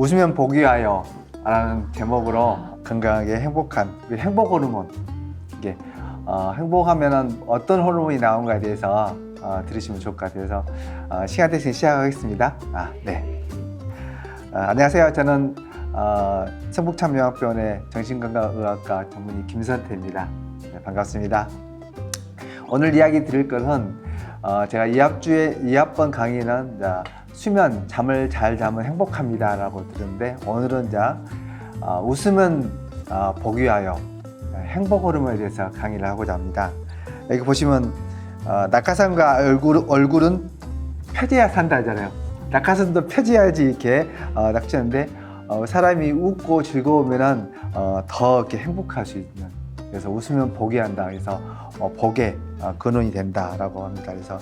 웃으면 복이 와요 라는 제목으로 건강하게 행복한 우리 행복 호르몬 이게 어, 행복하면은 어떤 호르몬이 나온가에 대해서 어, 들으시면 좋을 것 같아요. 그래서 어, 시간 되시니 시작하겠습니다. 아, 네. 어, 안녕하세요. 저는 어, 성북참여학병원의 정신건강의학과 전문의 김선태입니다. 네, 반갑습니다. 오늘 이야기 드릴 것은 어, 제가 이합주의 이합번 강의는 이제 수면 잠을 잘 자면 행복합니다 라고 들었는데 오늘은 이제 어, 웃으면 어, 복이 와요. 행복 호르몬에 대해서 강의를 하고자 합니다. 여기 보시면 어, 낙하산과 얼굴, 얼굴은 펴져야 산다 하잖아요. 낙하산도 펴져야지 이렇게 어, 낙지하는데 어, 사람이 웃고 즐거우면은 어, 더 이렇게 행복할 수 있는 그래서 웃으면 복이 한다. 그래서 어, 복의 어, 근원이 된다라고 합니다. 그래서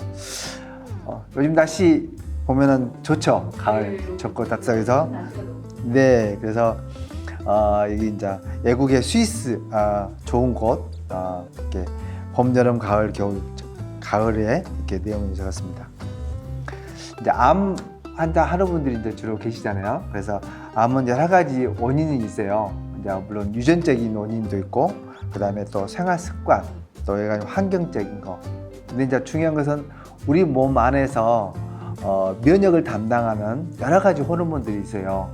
어, 요즘 날씨 보면은 좋죠. 가을 좋고 답답해서 네, 그래서 어, 여기 이제 외국의 스위스 아, 좋은 곳 어, 이렇게 봄, 여름, 가을, 겨울 가을에 이렇게 내용이 적었습니다. 이제 암 환자 하는 이제 주로 계시잖아요. 그래서 암은 여러 가지 원인이 있어요. 이제 물론 유전적인 원인도 있고, 그 다음에 또 생활 습관, 또 여러 가지 환경적인 거. 근데 이제 중요한 것은 우리 몸 안에서 어, 면역을 담당하는 여러 가지 호르몬들이 있어요.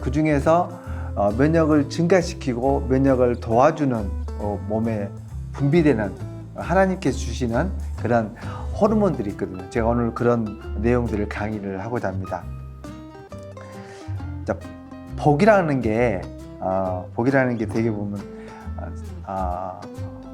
그 중에서 어, 면역을 증가시키고 면역을 도와주는 어, 몸에 분비되는 하나님께서 주시는 그런 호르몬들이 있거든요. 제가 오늘 그런 내용들을 강의를 하고자 합니다. 자, 복이라는 게 어, 복이라는 게 되게 보면 어, 어,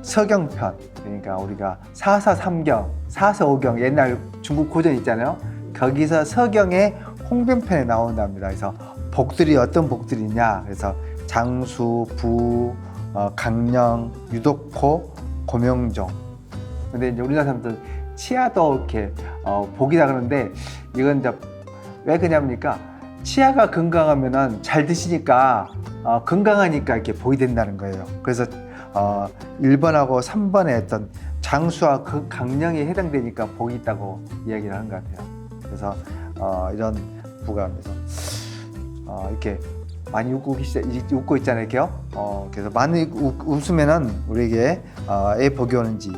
서경편 그러니까 우리가 사사삼경, 사서오경 옛날 중국 고전 있잖아요. 거기서 서경의 홍변편에 나온답니다. 그래서 복들이 어떤 복들이 냐? 그래서 장수, 부, 어, 강령, 유독호, 고명종. 근데 이제 우리나라 사람들 치아도 이렇게 어, 복이라 그러는데 이건 이제 왜 그러냐니까 치아가 건강하면은 잘 드시니까 어, 건강하니까 이렇게 복이 된다는 거예요. 그래서 어, 1번하고 3번에 했던 장수와 그 강령에 해당되니까 복이 있다고 이야기를 하는 것 같아요. 그래서 어, 이런 부가면서 어, 이렇게 많이 웃고 계시 웃고 있잖아요, 이렇게요. 어, 그래서 많이 웃, 웃으면은 우리에게 어, 애 복이 오는지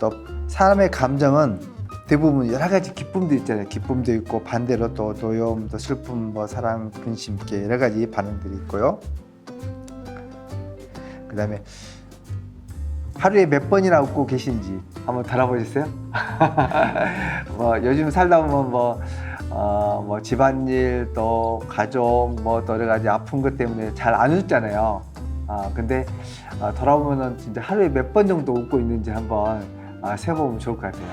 또 사람의 감정은 대부분 여러 가지 기쁨도 있잖아요. 기쁨도 있고 반대로 또 노여움, 또 슬픔, 뭐 사랑, 근심, 이렇게 여러 가지 반응들이 있고요. 그 다음에 하루에 몇 번이나 웃고 계신지 한번 달아보셨어요? 뭐 요즘 살다 보면 뭐, 어, 뭐 집안일 또 가족 뭐또 여러 가지 아픈 것 때문에 잘 안 웃잖아요. 아 근데 아, 돌아보면은 진짜 하루에 몇 번 정도 웃고 있는지 한번 아, 세보면 좋을 것 같아요.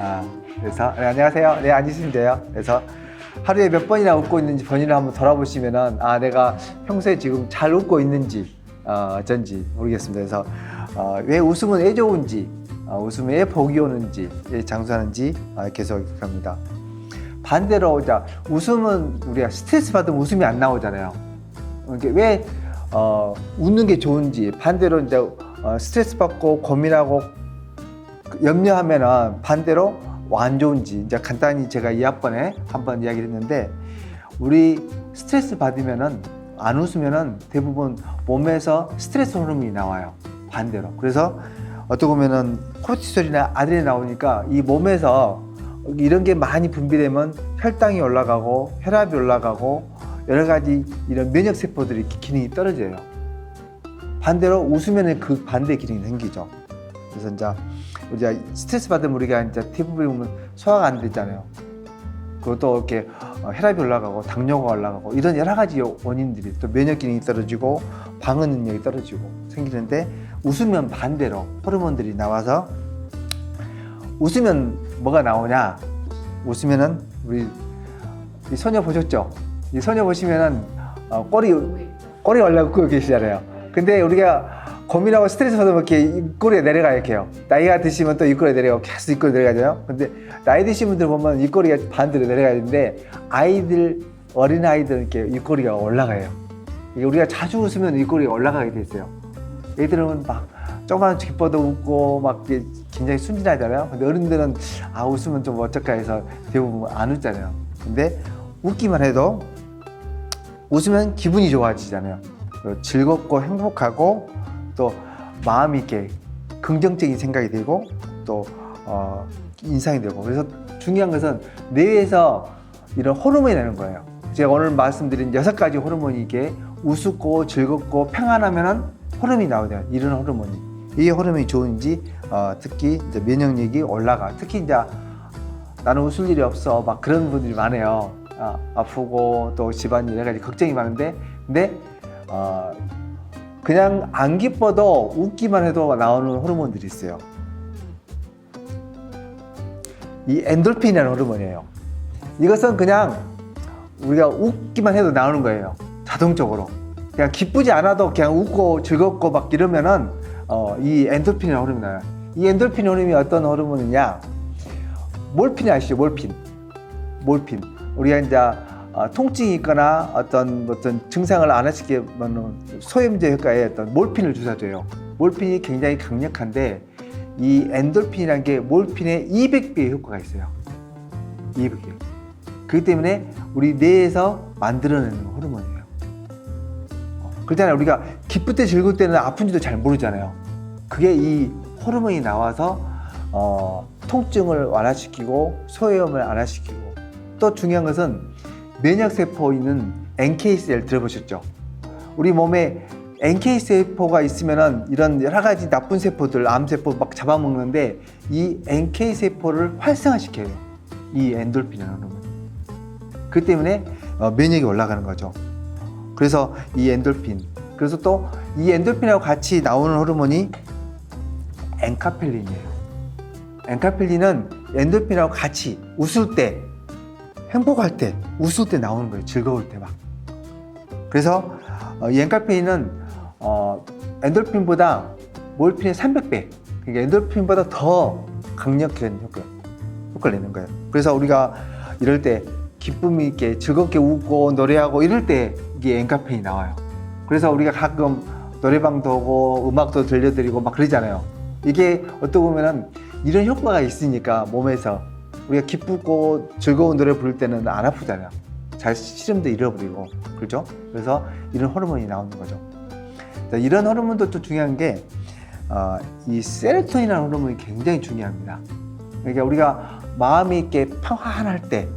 아, 그래서 네, 안녕하세요. 네 앉으시면 돼요. 그래서 하루에 몇 번이나 웃고 있는지 본인을 한번 돌아보시면은 아 내가 평소에 지금 잘 웃고 있는지 어, 어쩐지 모르겠습니다. 그래서 어, 왜 웃음은 왜 좋은지, 어, 웃으면 왜 복이 오는지, 왜 장수하는지 어, 계속 합니다. 반대로 자 웃음은 우리가 스트레스 받으면 웃음이 안 나오잖아요. 이게 왜 어, 웃는 게 좋은지 반대로 이제 어, 스트레스 받고 고민하고 염려하면은 반대로 안 좋은지 이제 간단히 제가 이 학번에 한번 이야기를 했는데 우리 스트레스 받으면은 안 웃으면은 대부분 몸에서 스트레스 호르몬이 나와요. 반대로. 그래서 어떻게 보면은 코르티솔이나 아드레 나오니까 이 몸에서 이런 게 많이 분비되면 혈당이 올라가고 혈압이 올라가고 여러 가지 이런 면역 세포들이 기능이 떨어져요. 반대로 웃으면 그 반대 기능이 생기죠. 그래서 이제 우리가 스트레스 받으면 우리가 이제 대부분 보면 소화가 안 되잖아요. 그것도 이렇게 어, 혈압이 올라가고 당뇨가 올라가고 이런 여러 가지 원인들이 또 면역 기능이 떨어지고 방어 능력이 떨어지고 생기는데 웃으면 반대로 호르몬들이 나와서 웃으면 뭐가 나오냐? 웃으면은 우리 이 소녀 보셨죠? 이 소녀 보시면은 어, 꼬리 꼬리 올라가고 계시잖아요. 근데 우리가 고민하고 스트레스 받으면 이렇게 입꼬리에 내려가 이렇게요. 나이가 드시면 또 입꼬리에 내려가고 계속 입꼬리 내려가잖아요. 근데 나이 드신 분들 보면 입꼬리가 반대로 내려가야 되는데 아이들 어린 아이들은 이렇게 입꼬리가 올라가요. 우리가 자주 웃으면 입꼬리가 올라가게 돼 있어요. 애들은 막 조금만 기뻐도 웃고 막 굉장히 순진하잖아요. 근데 어른들은 아 웃으면 좀 어쩔까 해서 대부분 안 웃잖아요. 근데 웃기만 해도 웃으면 기분이 좋아지잖아요. 즐겁고 행복하고 또 마음이 이렇게 긍정적인 생각이 되고 또 어, 인상이 되고 그래서 중요한 것은 뇌에서 이런 호르몬이 나는 거예요. 제가 오늘 말씀드린 여섯 가지 호르몬이 이게 우습고 즐겁고 평안하면은 호르몬이 나오잖아요. 이런 호르몬이 이 호르몬이 좋은지 어, 특히 이제 면역력이 올라가. 특히 이제 나는 웃을 일이 없어 막 그런 분들이 많아요. 아, 아프고 또 집안일 여러 가지 걱정이 많은데 근데 어, 그냥 안 기뻐도 웃기만 해도 나오는 호르몬들이 있어요. 이 엔돌핀이라는 호르몬이에요. 이것은 그냥 우리가 웃기만 해도 나오는 거예요. 자동적으로. 그냥 기쁘지 않아도 그냥 웃고 즐겁고 막 이러면은 어, 이 엔돌핀이라는 호르몬이 나요. 이 엔돌핀 호르몬이 어떤 호르몬이냐? 몰핀 아시죠? 몰핀. 몰핀. 우리가 이제 어, 통증이 있거나 어떤 어떤 증상을 완화시키는 소염제 효과의 어떤 몰핀을 주사줘요. 몰핀이 굉장히 강력한데 이 엔돌핀이라는 게 몰핀의 200배의 효과가 있어요. 200배. 그렇기 때문에 우리 뇌에서 만들어내는 호르몬이에요. 어, 그렇잖아요. 우리가 기쁠 때 즐거울 때는 아픈지도 잘 모르잖아요. 그게 이 호르몬이 나와서 어, 통증을 완화시키고 소염을 완화시키고 또 중요한 것은 면역 세포 있는 NK셀 들어보셨죠? 우리 몸에 NK세포가 있으면은 이런 여러 가지 나쁜 세포들, 암 세포 막 잡아먹는데 이 NK세포를 활성화시켜요. 이 엔돌핀이라는 호르몬. 그 때문에 어, 면역이 올라가는 거죠. 그래서 이 엔돌핀. 그래서 또 이 엔돌핀하고 같이 나오는 호르몬이 엔카펠린이에요. 엔카펠린은 엔돌핀하고 같이 웃을 때, 행복할 때, 웃을 때 나오는 거예요. 즐거울 때 막. 그래서 어, 이 엔카펠린은 어, 엔돌핀보다 몰핀의 300배, 그러니까 엔돌핀보다 더 강력한 효과, 효과를 내는 거예요. 그래서 우리가 이럴 때 기쁨이 있게 즐겁게 웃고 노래하고 이럴 때 이게 엔카페인이 나와요. 그래서 우리가 가끔 노래방도 오고 음악도 들려드리고 막 그러잖아요. 이게 어떻게 보면은 이런 효과가 있으니까 몸에서 우리가 기쁘고 즐거운 노래 부를 때는 안 아프잖아요. 잘 시름도 잃어버리고 그렇죠? 그래서 이런 호르몬이 나오는 거죠. 자, 이런 호르몬도 또 중요한 게 어, 이 세로토닌이라는 호르몬이 굉장히 중요합니다. 그러니까 우리가 마음이 이렇게 평안할 때,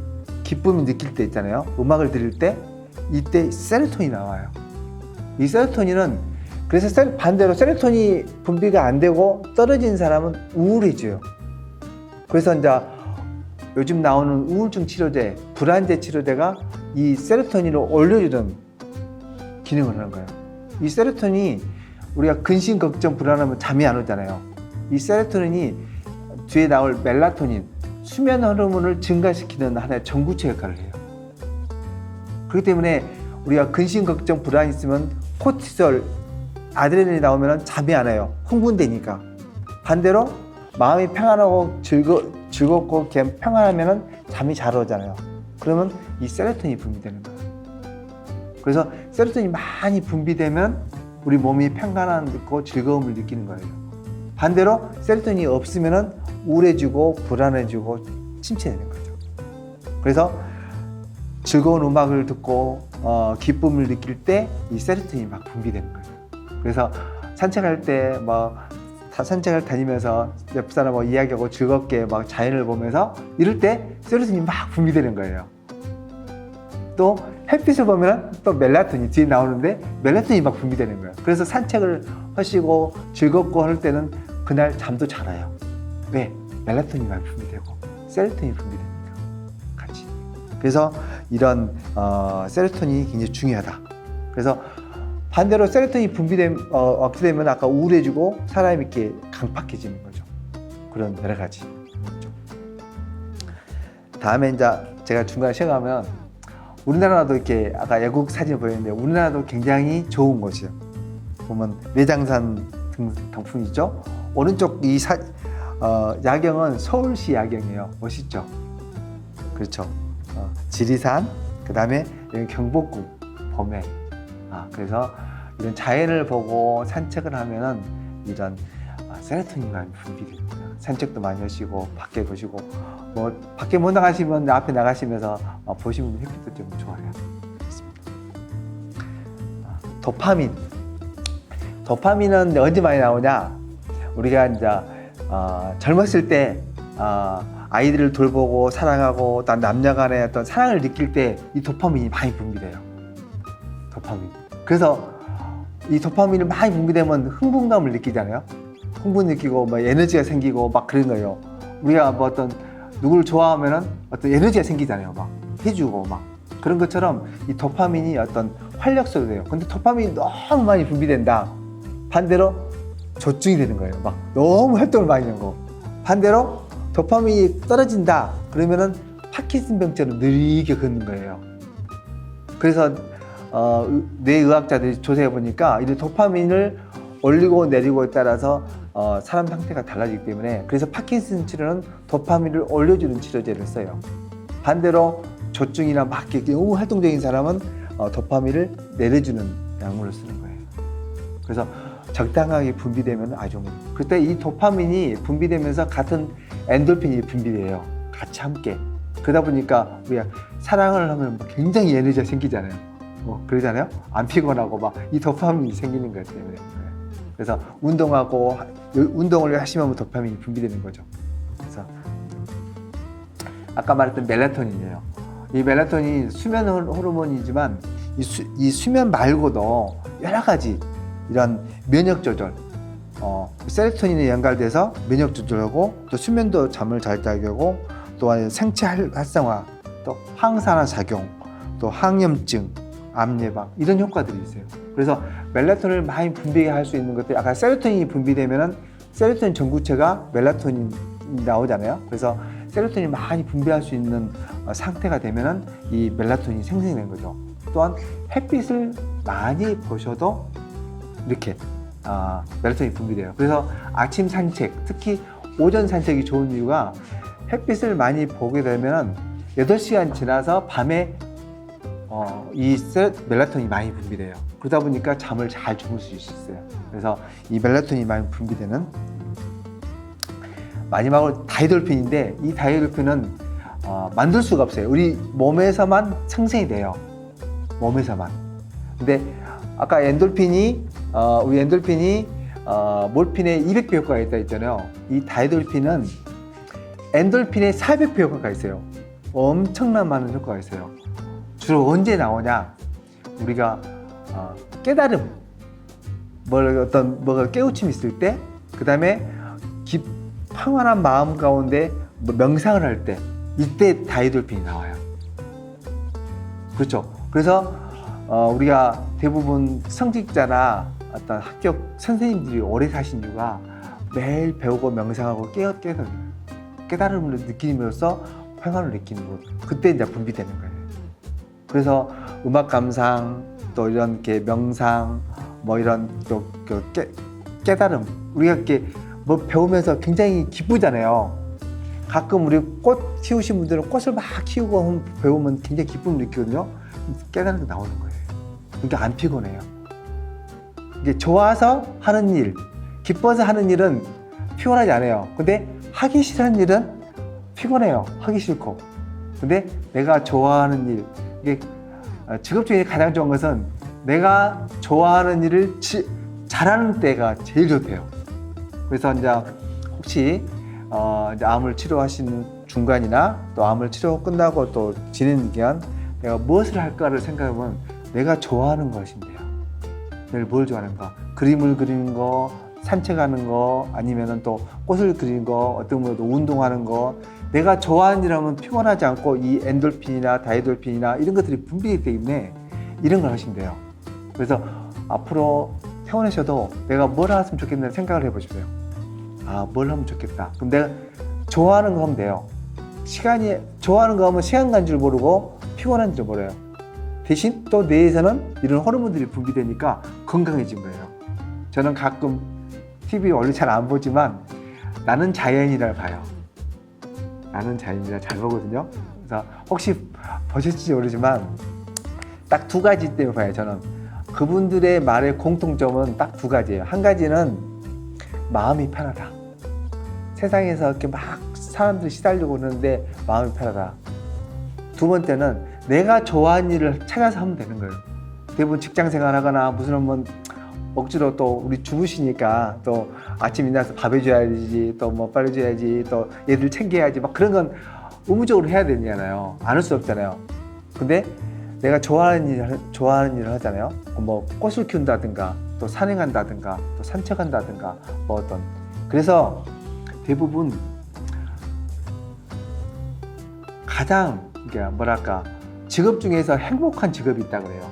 기쁨이 느낄 때 있잖아요. 음악을 들을 때 이때 세로토닌이 나와요. 이 세로토닌은 그래서 세- 반대로 세로토닌이 분비가 안 되고 떨어진 사람은 우울해져요. 그래서 이제 요즘 나오는 우울증 치료제, 불안제 치료제가 이 세로토닌을 올려주는 기능을 하는 거예요. 이 세로토닌이 우리가 근심, 걱정, 불안하면 잠이 안 오잖아요. 이 세로토닌이 뒤에 나올 멜라토닌, 수면 호르몬을 증가시키는 하나의 전구체 역할을 해요. 그렇기 때문에 우리가 근심, 걱정, 불안 있으면 코티솔, 아드레날린이 나오면 잠이 안 와요. 흥분되니까. 반대로 마음이 평안하고 즐거, 즐겁고 평안하면 잠이 잘 오잖아요. 그러면 이 세로토닌이 분비되는 거예요. 그래서 세로토닌이 많이 분비되면 우리 몸이 평안하고 즐거움을 느끼는 거예요. 반대로 세로토닌이 없으면 우울해지고 불안해지고 침체되는 거죠. 그래서 즐거운 음악을 듣고 어, 기쁨을 느낄 때 이 세로토닌이 막 분비되는 거예요. 그래서 산책할 때뭐 산책을 다니면서 옆 사람하고 이야기하고 즐겁게 막 자연을 보면서 이럴 때 세로토닌이 막 분비되는 거예요. 또 햇빛을 보면 또 멜라토닌 뒤에 나오는데 멜라토닌이 막 분비되는 거예요. 그래서 산책을 하시고 즐겁고 할 때는 그날 잠도 잘 와요. 왜? 멜라토닌이 많이 분비되고 세로토닌이 분비되니까 같이. 그래서 이런 어, 세로토닌이 굉장히 중요하다. 그래서 반대로 세로토닌이 분비되면 어, 없게 되면 아까 우울해지고 사람이 이렇게 강팍해지는 거죠. 그런 여러 가지. 다음에 이제 제가 중간에 쉬어가면 우리나라도 이렇게 아까 외국 사진 보였는데 우리나라도 굉장히 좋은 곳이에요. 보면 내장산 등, 단풍이죠. 오른쪽 이 사, 어, 야경은 서울시 야경이에요. 멋있죠? 그렇죠. 어, 지리산, 그 다음에 여기 경복궁, 범해. 아, 그래서 이런 자연을 보고 산책을 하면은 이런 아, 세로토닌 많이 분비됩니다. 산책도 많이 하시고 밖에 보시고 뭐 밖에 못 나가시면 앞에 나가시면서 어, 보시면 햇빛도 좀 좋아요. 그렇습니다. 도파민. 도파민은 언제 많이 나오냐? 우리가 이제 어, 젊었을 때 어, 아이들을 돌보고 사랑하고 또 남녀간의 어떤 사랑을 느낄 때 이 도파민이 많이 분비돼요. 도파민. 그래서 이 도파민이 많이 분비되면 흥분감을 느끼잖아요. 흥분 느끼고 막 에너지가 생기고 막 그런 거예요. 우리가 뭐 어떤 누구를 좋아하면은 어떤 에너지가 생기잖아요. 막 해주고 막 그런 것처럼 이 도파민이 어떤 활력소가 돼요. 근데 도파민이 너무 많이 분비된다. 반대로 조증이 되는 거예요. 막 너무 활동을 많이 하는 거. 반대로 도파민이 떨어진다. 그러면은 파킨슨병처럼 느리게 걷는 거예요. 그래서 어, 의- 뇌의학자들이 조사해 보니까 이 도파민을 올리고 내리고에 따라서 어, 사람 상태가 달라지기 때문에 그래서 파킨슨 치료는 도파민을 올려주는 치료제를 써요. 반대로 조증이나 막 이렇게 너무 활동적인 사람은 어, 도파민을 내려주는 약물을 쓰는 거예요. 그래서 적당하게 분비되면 아주 거예요. 그때 이 도파민이 분비되면서 같은 엔돌핀이 분비돼요. 같이 함께. 그러다 보니까 우리가 사랑을 하면 막 굉장히 에너지가 생기잖아요. 뭐 그러잖아요. 안 피곤하고 막 이 도파민이 생기는 것 때문에. 네. 그래서 운동하고 하- 운동을 하시면 도파민이 분비되는 거죠. 그래서 아까 말했던 멜라토닌이에요. 이 멜라토닌 수면 호르- 호르몬이지만 이, 수, 이 수면 말고도 여러 가지 이런 면역 조절, 어, 세로토닌에 연결돼서 면역 조절하고 또 수면도 잠을 잘 자게 하고 또한 생체 활- 활성화, 또 항산화 작용, 또 항염증, 암 예방 이런 효과들이 있어요. 그래서 멜라토닌을 많이 분비하게 할수 있는 것들이 아까 세로토닌이 분비되면은 세로토닌 전구체가 멜라토닌 나오잖아요. 그래서 세로토닌이 많이 분비할 수 있는 어, 상태가 되면은 이 멜라토닌이 생성되는 거죠. 또한 햇빛을 많이 보셔도 이렇게 아, 멜라토닌이 분비돼요. 그래서 아침 산책, 특히 오전 산책이 좋은 이유가 햇빛을 많이 보게 되면은 8시간 지나서 밤에 어, 이 세- 멜라토닌이 많이 분비돼요. 그러다 보니까 잠을 잘 주무실 수 있어요. 그래서 이 멜라토닌이 많이 분비되는 마지막으로 다이돌핀인데 이 다이돌핀은 어, 만들 수가 없어요. 우리 몸에서만 생성이 돼요. 몸에서만. 근데 아까 엔돌핀이 어, 우리 엔돌핀이 어, 몰핀에 200배 효과가 있다 했잖아요. 이 다이돌핀은 엔돌핀에 400배 효과가 있어요. 엄청난 많은 효과가 있어요. 주로 언제 나오냐? 우리가 어, 깨달음, 뭘 어떤 뭐가 깨우침이 있을 때, 그 다음에 깊 평안한 마음 가운데 뭐 명상을 할 때, 이때 다이돌핀이 나와요. 그렇죠. 그래서 어, 우리가 대부분 성직자나 어떤 합격 선생님들이 오래 사신 이유가 매일 배우고 명상하고 깨어 깨달음, 깨달음을 느끼면서 평안을 느끼는 것. 그때 이제 분비되는 거예요. 그래서 음악 감상 또 이런 게 명상 뭐 이런 또그 깨, 깨달음 우리가 이렇게 뭐 배우면서 굉장히 기쁘잖아요. 가끔 우리 꽃 키우신 분들은 꽃을 막 키우고 배우면 굉장히 기쁨을 느끼거든요. 깨달음이 나오는 거예요. 그러니까 안 피곤해요. 이게 좋아서 하는 일, 기뻐서 하는 일은 피곤하지 않아요. 근데 하기 싫은 일은 피곤해요. 하기 싫고. 근데 내가 좋아하는 일, 이게 어, 직업 중에 가장 좋은 것은 내가 좋아하는 일을 지- 잘하는 때가 제일 좋대요. 그래서 이제 혹시 어, 이제 암을 치료하시는 중간이나 또 암을 치료 끝나고 또 지내는 기간 내가 무엇을 할까를 생각해보면 내가 좋아하는 것인데요. 내가 뭘 좋아하는가? 그림을 그리는 거, 산책하는 거, 아니면은 또 꽃을 그리는 거, 어떤 분도 운동하는 거, 내가 좋아하는 일하면 피곤하지 않고 이 엔돌핀이나 다이돌핀이나 이런 것들이 분비되기 때문에 이런 걸 하시면 돼요. 그래서 앞으로 태어나셔도 내가 뭘 했으면 좋겠는 생각을 해보십시오. 아, 뭘 하면 좋겠다. 그럼 내가 좋아하는 거 하면 돼요. 시간이, 좋아하는 거 하면 시간 간 줄 모르고 피곤한 줄 몰라요. 대신 또 뇌에서는 이런 호르몬들이 분비되니까 건강해진 거예요. 저는 가끔 TV 원래 잘 안 보지만 나는 자연이라 봐요. 나는 자연이라 잘 보거든요. 그래서 혹시 보셨을지 모르지만 딱 두 가지 때문에 봐요. 저는 그분들의 말의 공통점은 딱 두 가지예요. 한 가지는 마음이 편하다. 세상에서 이렇게 막 사람들이 시달리고 그러는데 마음이 편하다. 두 번째는 내가 좋아하는 일을 찾아서 하면 되는 거예요. 대부분 직장 생활하거나 무슨 뭐 억지로 또 우리 주부시니까 또 아침 일어나서 밥 해줘야지 또 뭐 빨리 줘야지 또 얘들 챙겨야지 막 그런 건 의무적으로 해야 되잖아요. 안 할 수 없잖아요. 근데 내가 좋아하는 일을 좋아하는 일을 하잖아요. 뭐 꽃을 키운다든가 또 산행한다든가 또 산책한다든가 뭐 어떤 그래서 대부분 가장 뭐랄까 직업 중에서 행복한 직업이 있다 그래요.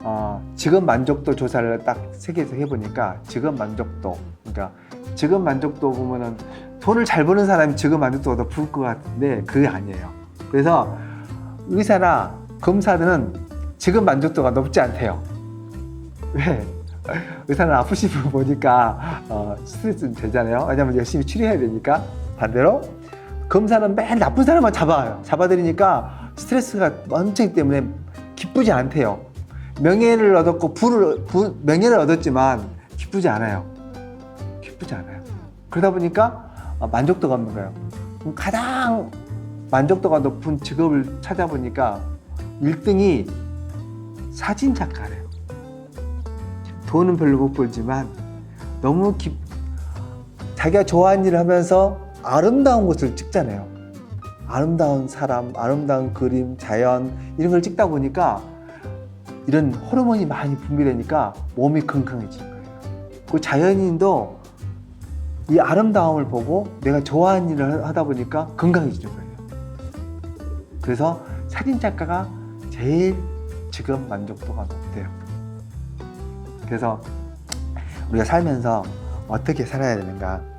어, 직업 만족도 조사를 딱 세계에서 해보니까 직업 만족도 그러니까 직업 만족도 보면은 돈을 잘 버는 사람이 직업 만족도가 더 부을 것 같은데 그게 아니에요. 그래서 의사나 검사들은 직업 만족도가 높지 않대요. 왜? 의사는 아프신 분 보니까 어, 스트레스 되잖아요. 왜냐면 열심히 치료해야 되니까. 반대로 검사는 매일 나쁜 사람만 잡아요. 잡아들이니까 스트레스가 엄청 때문에 기쁘지 않대요. 명예를 얻었고 부를 부, 명예를 얻었지만 기쁘지 않아요. 기쁘지 않아요. 그러다 보니까 어, 만족도가 없는 거예요. 가장 만족도가 높은 직업을 찾아보니까 1등이 사진 작가래요. 돈은 별로 못 벌지만 너무 기, 자기가 좋아하는 일을 하면서 아름다운 것을 찍잖아요. 아름다운 사람, 아름다운 그림, 자연 이런 걸 찍다 보니까 이런 호르몬이 많이 분비되니까 몸이 건강해지는 거예요. 그 자연인도 이 아름다움을 보고 내가 좋아하는 일을 하다 보니까 건강해지는 거예요. 그래서 사진 작가가 제일 직업 만족도가 높대요. 그래서 우리가 살면서 어떻게 살아야 되는가?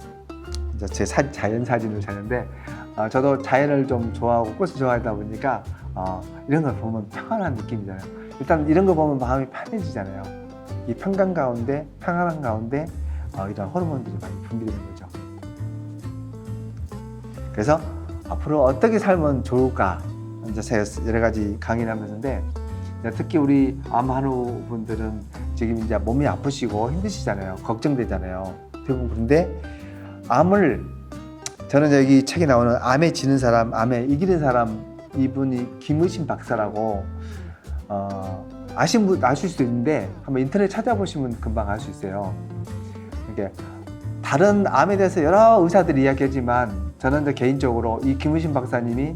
제 사- 자연 사진을 자는데 어, 저도 자연을 좀 좋아하고 꽃을 좋아하다 보니까 어, 이런 걸 보면 평안한 느낌이잖아요. 일단 이런 거 보면 마음이 편해지잖아요. 이 평강 가운데 평안한 가운데 어, 이런 호르몬들이 많이 분비되는 거죠. 그래서 앞으로 어떻게 살면 좋을까? 이제 제가 여러 가지 강의를 하면서인데 특히 우리 암 한우 분들은 지금 이제 몸이 아프시고 힘드시잖아요. 걱정되잖아요. 대부분 그런데 암을 저는 여기 책에 나오는 암에 지는 사람, 암에 이기는 사람 이분이 김의신 박사라고 어, 아신 분 아실 수도 있는데 한번 인터넷 찾아보시면 금방 알 수 있어요. 이게 다른 암에 대해서 여러 의사들이 이야기하지만 저는 개인적으로 이 김의신 박사님이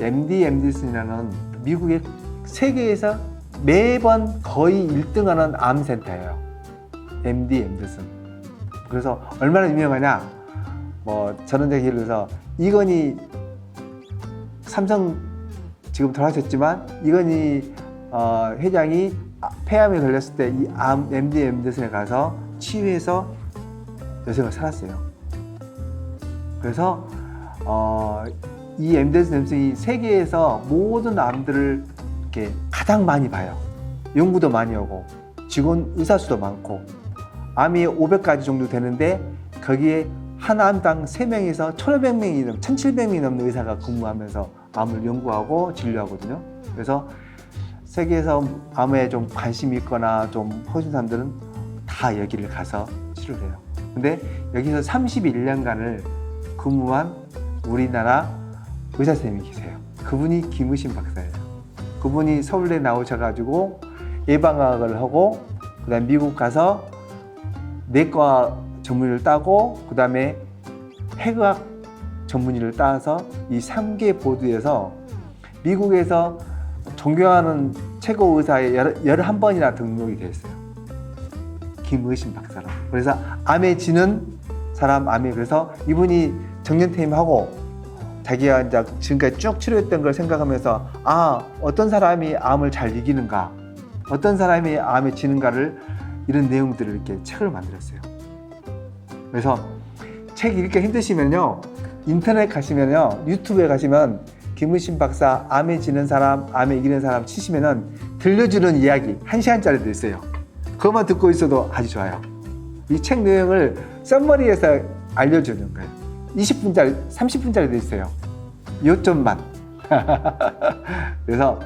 MD 엠디슨이라는 미국의 세계에서 매번 거의 1등하는 암 센터예요. MD 엠디슨. 그래서 얼마나 유명하냐? 뭐 이제 예를 들어서 이건희 삼성 지금 돌아가셨지만 이건희 어, 회장이 아- 폐암에 걸렸을 때 이 암 MD 엠디슨에 가서 치유해서 여생을 살았어요. 그래서 어, 이 엠데스 램슨이 세계에서 모든 암들을 이렇게 가장 많이 봐요. 연구도 많이 하고 직원 의사 수도 많고 암이 500가지 정도 되는데 거기에 한 암당 3명에서 1,500명이 넘, 1,700명이 넘는 의사가 근무하면서 암을 연구하고 진료하거든요. 그래서 세계에서 암에 좀 관심이 있거나 좀 허신 사람들은 다 여기를 가서 치료를 해요. 근데 여기서 31년간을 근무한 우리나라 의사 선생님이 계세요. 그분이 김의신 박사예요. 그분이 서울대 나오셔가지고 예방학을 하고 그다음 미국 가서 내과 전문의를 따고 그 다음에 해의학 전문의를 따서 이 3개 보드에서 미국에서 존경하는 최고 의사에 11번이나 등록이 됐어요. 김의신 박사로. 그래서 암에 지는 사람 암에 그래서 이분이 정년퇴임하고 자기가 이제 지금까지 쭉 치료했던 걸 생각하면서 아 어떤 사람이 암을 잘 이기는가 어떤 사람이 암에 지는가를 이런 내용들을 이렇게 책을 만들었어요. 그래서 책 읽기 힘드시면요 인터넷 가시면요 유튜브에 가시면 김의신 박사 암에 지는 사람 암에 이기는 사람 치시면은 들려주는 이야기 한 시간짜리도 있어요. 그것만 듣고 있어도 아주 좋아요. 이 책 내용을 썸머리에서 알려주는 거예요. 20분짜리, 30분짜리도 있어요. 요점만. 그래서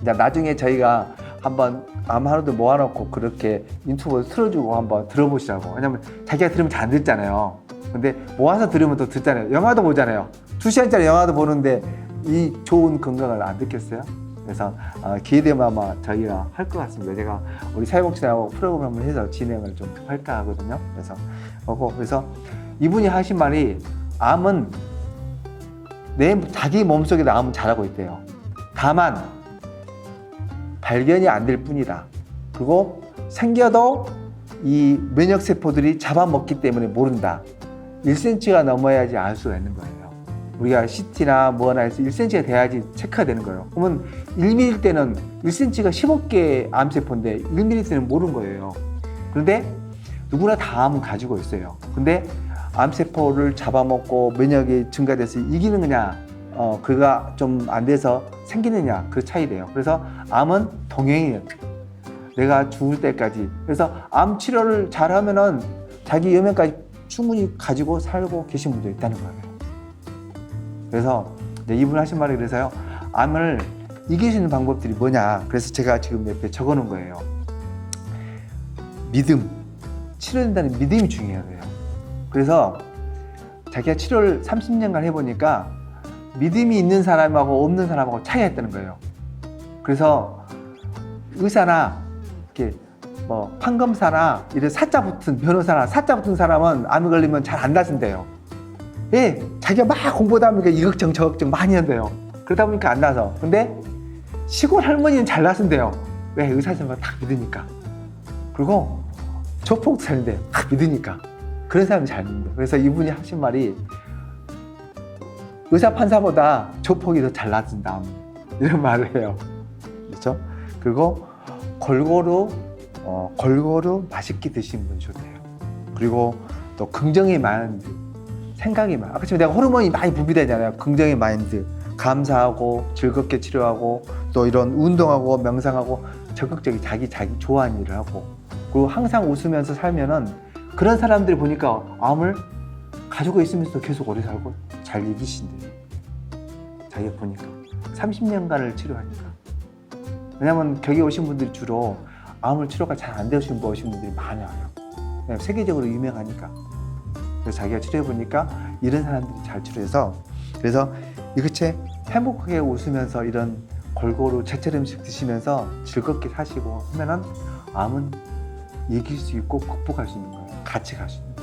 나중에 저희가 한번 암 하루도 모아놓고 그렇게 유튜브에 틀어주고 한번 들어보시라고. 왜냐면 자기가 들으면 잘 안 듣잖아요. 근데 모아서 들으면 또 듣잖아요. 영화도 보잖아요. 두 시간짜리 영화도 보는데 이 좋은 건강을 안 듣겠어요? 그래서 어, 기회 되면 아마 저희가 할 것 같습니다. 제가 우리 사회복지하고 프로그램 한번 해서 진행을 좀 할까 하거든요. 그래서 하고 그래서 이분이 하신 말이 암은 내 자기 몸속에도 암은 자라고 있대요. 다만 발견이 안 될 뿐이다. 그리고 생겨도 이 면역 세포들이 잡아먹기 때문에 모른다. 1cm가 넘어야지 알 수가 있는 거예요. 우리가 CT나 뭐나 해서 1cm가 돼야지 체크가 되는 거예요. 그러면 1mm 때는 1cm가 10억 암세포인데 1mm 때는 모르는 거예요. 그런데 누구나 다 암은 가지고 있어요. 근데 암세포를 잡아먹고 면역이 증가돼서 이기는 거냐, 어, 그가 좀 안 돼서 생기느냐, 그 차이래요. 그래서 암은 동행이에요. 내가 죽을 때까지. 그래서 암 치료를 잘하면은 자기 여명까지 충분히 가지고 살고 계신 분도 있다는 거예요. 그래서 이제 이분 하신 말이 그래서요. 암을 이길 수 있는 방법들이 뭐냐. 그래서 제가 지금 옆에 적어 놓은 거예요. 믿음. 치료된다는 믿음이 중요해요. 그래서 자기가 치료를 30년간 해보니까 믿음이 있는 사람하고 없는 사람하고 차이가 있다는 거예요. 그래서 의사나 이렇게 뭐 판검사나 이런 사자 붙은 변호사나 사자 붙은 사람은 암이 걸리면 잘안 나선대요. 예, 자기가 막 공부하다 보니까 이걱정 저걱정 많이 한대요. 그러다 보니까 안 나서. 근데 시골 할머니는 잘 나선대요. 왜 의사 선생님을 딱 믿으니까. 그리고 조폭도 살는데 딱 믿으니까. 그런 사람이 잘 믿는다. 그래서 이분이 하신 말이 의사 판사보다 조폭이 더 잘 나선다. 이런 말을 해요. 그렇죠? 그리고 골고루 어, 골고루 맛있게 드시는 분 좋대요. 그리고 또 긍정의 마인드, 생각이 많아. 지금 내가 호르몬이 많이 분비되잖아요. 긍정의 마인드, 감사하고 즐겁게 치료하고 또 이런 운동하고 명상하고 적극적인 자기 자기 좋아하는 일을 하고 그리고 항상 웃으면서 살면은 그런 사람들이 보니까 암을 가지고 있으면서도 계속 오래 살고 잘 이기신대요. 자기가 보니까 30년간을 치료하니까. 왜냐면 거기 오신 분들이 주로 암을 치료가 잘 안 되신 분 오신 분들이 많아요. 세계적으로 유명하니까. 그래서 자기가 치료해 보니까 이런 사람들이 잘 치료해서 그래서 이것에 행복하게 웃으면서 이런 골고루 제철 음식 드시면서 즐겁게 사시고 하면은 암은 이길 수 있고 극복할 수 있는 거예요. 같이 갈 수 있는.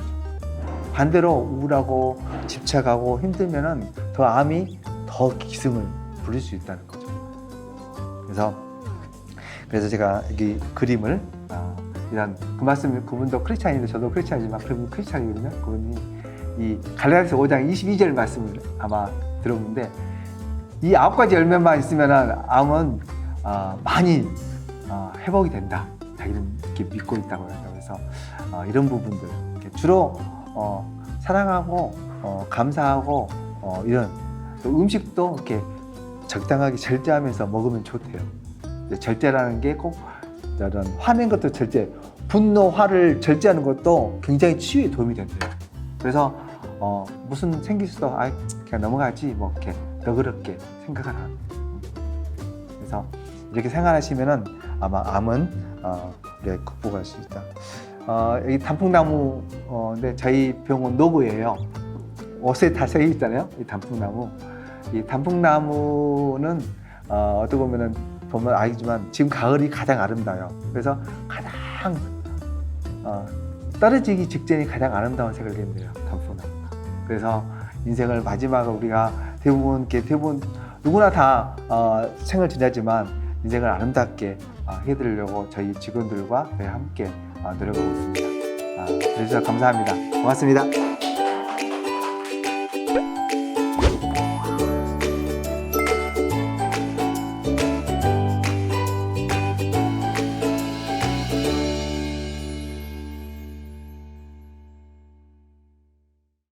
반대로 우울하고 집착하고 힘들면은 더 암이 더 기승을 부릴 수 있다는 거죠. 그래서 그래서 제가 여기 그림을 아, 이런 그 말씀 그분도 크리스찬인데 저도 크리스찬이지만 그분 크리스찬이거든요. 그분이 이 갈라디아서 5장 22절 말씀을 아마 들었는데 이 아홉 가지 열매만 있으면은 암은 아, 많이 아, 회복이 된다. 자기는 이렇게 믿고 있다고 해요. 그래서 어, 이런 부분들 주로 어, 사랑하고 어, 감사하고 어, 이런 또 음식도 이렇게 적당하게 절제하면서 먹으면 좋대요. 절제라는 게 꼭 이런 화낸 것도 절제, 분노, 화를 절제하는 것도 굉장히 치유에 도움이 된대요. 그래서 어, 무슨 생길 수도 아 그냥 넘어가지 뭐 이렇게 너그럽게 생각을 하는. 그래서 이렇게 생각하시면은 아마 암은 어, 네, 극복할 수 있다. 어, 여기 단풍나무 어, 근데 저희 병원 노고예요. 옷에 다 새겨 있잖아요. 이 단풍나무. 이 단풍나무는 어, 어떻게 보면은 보면 알지만 지금 가을이 가장 아름다워요. 그래서 가장 어, 떨어지기 직전이 가장 아름다운 색을 낸대요. 단풍나무가. 그래서 인생을 마지막으로 우리가 대부분 대부분 누구나 다 어, 생을 지내지만 인생을 아름답게 어, 해드리려고 저희 직원들과 함께 어, 노력하고 있습니다. 아, 해주셔서 감사합니다. 고맙습니다.